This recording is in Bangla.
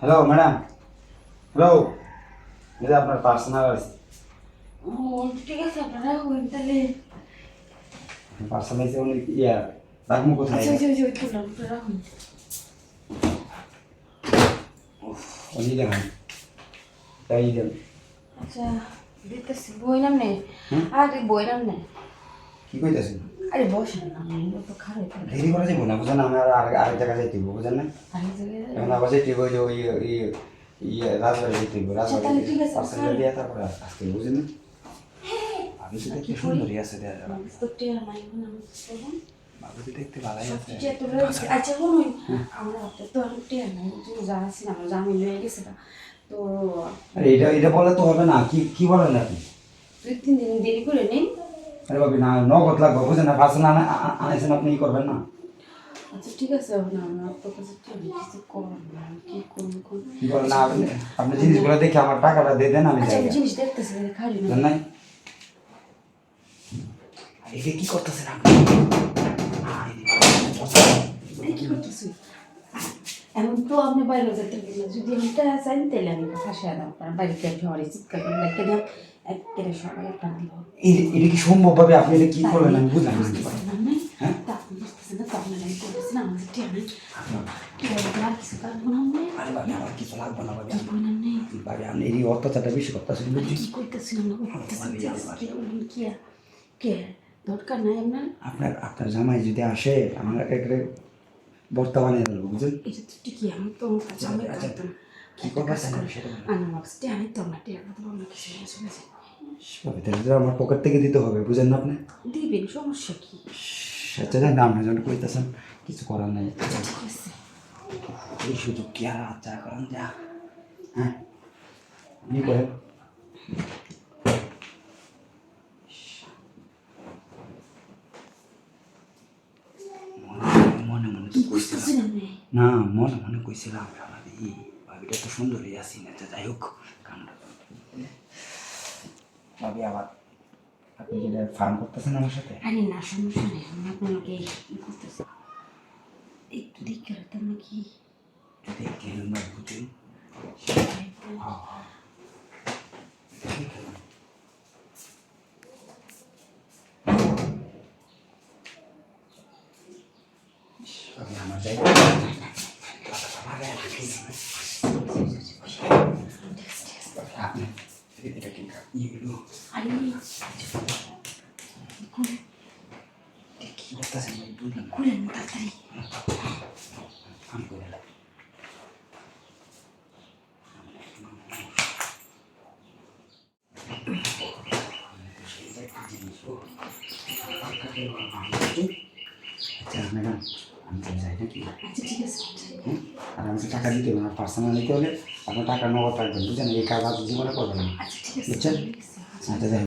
হ্যালো ম্যাডাম হ্যালো এটা আপনার পার্সোনাল ও ঠিক আছে আপনারা হইন তাহলে পার্সোনাল উনি ইয়া রাখব কোথায় আচ্ছা আচ্ছা আচ্ছা তুললাম আপনারা হইন উনি দেখান তাই দেন আচ্ছা দিতেছি বই নাম নেই? আরে বই নাম নেই কি কইতেছেন আরে বসেন না আমি তো খারাপ দেরি করে যাব না বুঝেন আমি আর আরেক জায়গায় যাইতে হইব বুঝেন না? আরেক জায়গায় এখন আবার যাইতে হইব যে ওই ইয়ে রাজবাড়ি যাইতে হইব তাহলে ঠিক রাজবাড়ি আছে, দিয়ে তারপরে আসতে বুঝেন না? ভাবি তো দেখতে সুন্দরই আছে দেয়া মানুষ তো টিয়ার নাই না ভাবি দেখতে ভালোই আছে। আচ্ছা শুনুন আমরা তো আর টিয়ার নাই তুমি যা আছি না আমরা জামিন হয়ে গেছে না তো আরে এটা এটা বলে তো হবে না। কি কি বলেন আপনি? দুই তিন দিন দেরি করে নিন আরে ভাবি না নগদ লাগবে বুঝেন না পার্সোনাল আনাইছেন আপনি ই করবেন না। আচ্ছা ঠিক আছে না আমরা আপনার কাছে কিছু করব কি করব কোন কি বলেন না আপনি আপনি জিনিসগুলো দেখে আমার টাকাটা দিয়ে দেন আমি আচ্ছা যাই আমি জিনিস দেখতেছি খালি না। নাই? এটা কি করতেছেন আপনি? কি করতেছি এমন তো আপনি বাইরে যেতে না যদি আমি টাকা চাই তাহলে আমি ফাঁসে দাম আপনার বাড়িতে শহরে চিৎকার করে লেখে দিলাম একেবারে সবাই আপনার দিব এই- এটা কি সম্ভব ভাবে আপনি এটা কি করবেন? আমি বুঝলাম না। নাই? হ্যাঁ? তা আপনি বুঝতেছেন না তো আপনার আমি করতেছি না আমার টিয়া নেই কি বলব আর কিছু কাটবো না আমি আরে ভাবি আমার কিছু লাগবে না ভাবি বই না নেই? ভাবি আপনি এই অত্যাচারটা বেশি করতেছেন বুঝছি কি আমরা আমার- কি দরকার নাই আপনার? আপনার আপনার জামাই যদি আসে আমার বর্তমানে দেবো বুঝলেন এটা তো ঠিকই আমি আমি সেটা। আমি আমার টিয়া তো আমরা টিয়া কথা বলব কিছু শুনে শুনেছি তাহলে আমার পকেট থেকে দিতে হবে বুঝেন না আপনি দিবেন সমস্যা কি সেটা জানি আপনি যখন কইতেছেন কিছু করার নাই এই সুযোগ কি আর আচ্ছা করেন যা হ্যাঁ কি করেন মনে- মনে মনে তো কইছিলাম। না মনে মনে কইছিলাম ভাবি ভাবিটা তো সুন্দরই আছি না তো যাই হোক কামটা ভাবি আবার আপনি কি ফার্ম করতেছেন আমার সাথে? আরে না সমস্যা নেই আমি আপনাকে ই করতেছি। একটু দেখে রাখতাম নাকি যদি কেন না বুঝুন ভাবি আমার যাই আপনি এটা কি ইগুলো কি করতেছেন। খুলেন তাড়াতাড়ি আমি করে আচ্ছা ম্যাডাম আমি তো যাই নাকি আর আমি তো টাকা দিতে আপনার টাকা নগদ রাখবেন বুঝছেন এই কাজ জীবনে করবেন বুঝছেন আচ্ছা।